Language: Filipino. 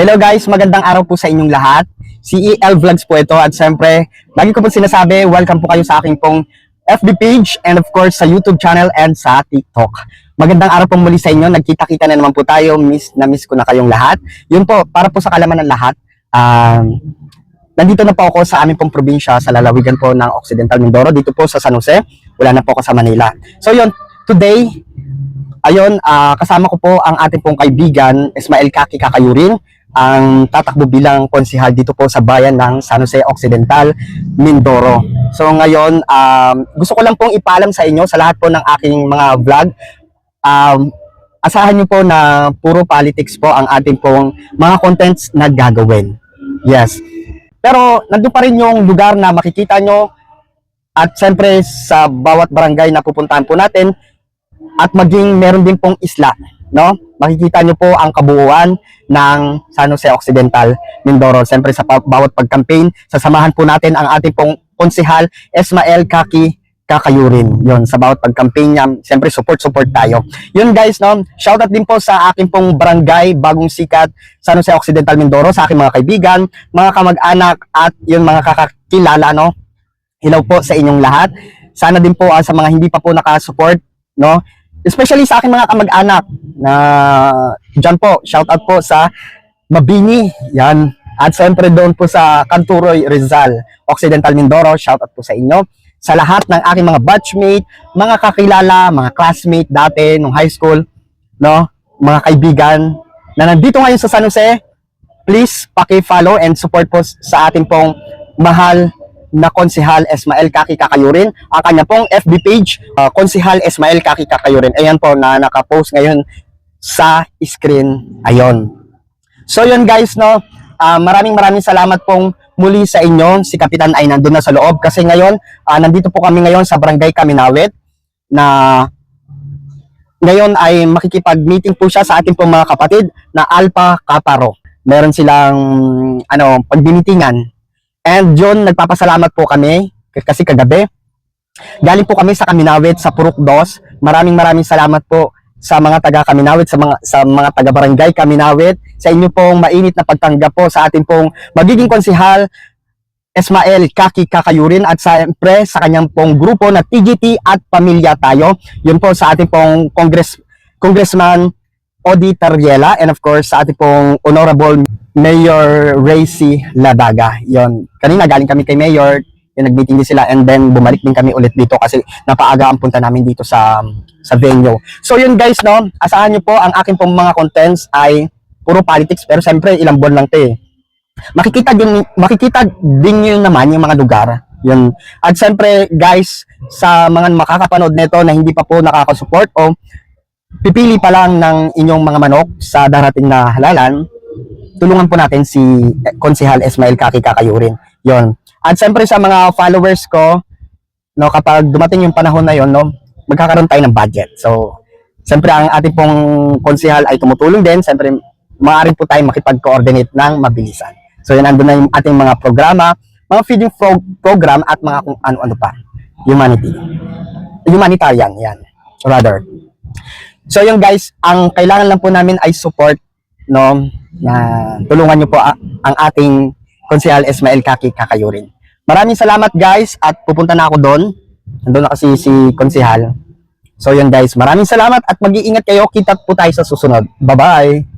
Hello guys, magandang araw po sa inyong lahat. CEL Vlogs po ito at siyempre, lagi ko po sinasabi, welcome po kayo sa aking pong FB page and of course sa YouTube channel and sa TikTok. Magandang araw po muli sa inyo, nagkita-kita na naman po tayo, miss na miss ko na kayong lahat. Yun po, para po sa kalaman ng lahat, um, nandito na po ako sa aming pong probinsya, sa lalawigan po ng Occidental Mindoro, dito po sa San Jose, wala na po ako sa Manila. So yun, today, ayun, ah, kasama ko po ang ating pong kaibigan, Ismael Kaki Kakayurin, ang tatakbo bilang konsihal dito po sa bayan ng San Jose Occidental, Mindoro. So ngayon, um, gusto ko lang pong ipaalam sa inyo sa lahat po ng aking mga vlog. Um, asahan niyo po na puro politics po ang ating pong mga contents na gagawin. Yes. Pero nandun pa rin yung lugar na makikita nyo at siyempre sa bawat barangay na pupuntahan po natin at maging meron din pong isla, no? Makikita nyo po ang kabuuan ng San Jose Occidental, Mindoro. Siyempre sa bawat pag-campaign, sasamahan po natin ang ating pong konsihal, Esmael Kaki Kakayurin. Yon sa bawat pag-campaign niya, siyempre support-support tayo. Yun guys, no? Shoutout din po sa aking pong barangay, Bagong Sikat, San Jose Occidental, Mindoro, sa aking mga kaibigan, mga kamag-anak, at yung mga kakakilala, no? Hello po sa inyong lahat. Sana din po ah, sa mga hindi pa po nakasupport, no? Especially sa aking mga kamag-anak na dyan po, shout out po sa Mabini, yan. At siyempre doon po sa Canturoy Rizal, Occidental Mindoro, shout out po sa inyo. Sa lahat ng aking mga batchmate, mga kakilala, mga classmate dati nung high school, no? Mga kaibigan na nandito ngayon sa San Jose, please paki-follow and support po sa ating pong mahal na konsihal Esmael Kaki Kakayurin. Ang kanya pong FB page, uh, konsihal Esmael Kaki Kakayurin. Ayan po na nakapost ngayon sa screen. Ayon. So yun guys, no, ah, maraming maraming salamat pong muli sa inyo. Si Kapitan ay nandun na sa loob kasi ngayon, ah, nandito po kami ngayon sa Barangay Kaminawit na ngayon ay makikipag-meeting po siya sa ating pong mga kapatid na Alpha Kaparo. Meron silang ano, pagbinitingan. And yun, nagpapasalamat po kami kasi kagabi. Galing po kami sa Kaminawit, sa Purok Dos. Maraming maraming salamat po sa mga taga Kaminawit, sa mga sa mga taga Barangay Kaminawit, sa inyo pong mainit na pagtanggap po sa ating pong magiging konsihal Esmael Kaki Kakayurin at siyempre sa kanyang pong grupo na TGT at Pamilya Tayo. Yun po sa ating pong Congress, Congressman Odi Tariela and of course sa ating pong Honorable Mayor Racy Ladaga. Yon. Kanina galing kami kay Mayor, yung nag-meeting din sila and then bumalik din kami ulit dito kasi napaaga ang punta namin dito sa sa venue. So yun guys, no, asahan niyo po ang aking pong mga contents ay puro politics pero siyempre ilang buwan lang 'to eh makikita din makikita din niyo naman yung mga lugar yun at siyempre guys sa mga makakapanood nito na hindi pa po nakaka-support o pipili pa lang ng inyong mga manok sa darating na halalan tulungan po natin si eh, Konsehal Esmael Kaki Kakayurin yon at siyempre sa mga followers ko no kapag dumating yung panahon na yon no magkakaroon tayo ng budget so siyempre ang ating pong konsehal ay tumutulong din siyempre maaari po tayo makipag-coordinate ng mabilisan So yun, andun na yung ating mga programa, mga feeding pro- program at mga kung ano-ano pa. Humanity. Humanitarian, yan. Rather. So yung guys, ang kailangan lang po namin ay support, no, na tulungan nyo po ang ating konsehal Ismael Kaki Kakayurin. Maraming salamat guys at pupunta na ako doon. Nandun na kasi si konsehal. So yun guys, maraming salamat at mag-iingat kayo. Kita po tayo sa susunod. Bye-bye!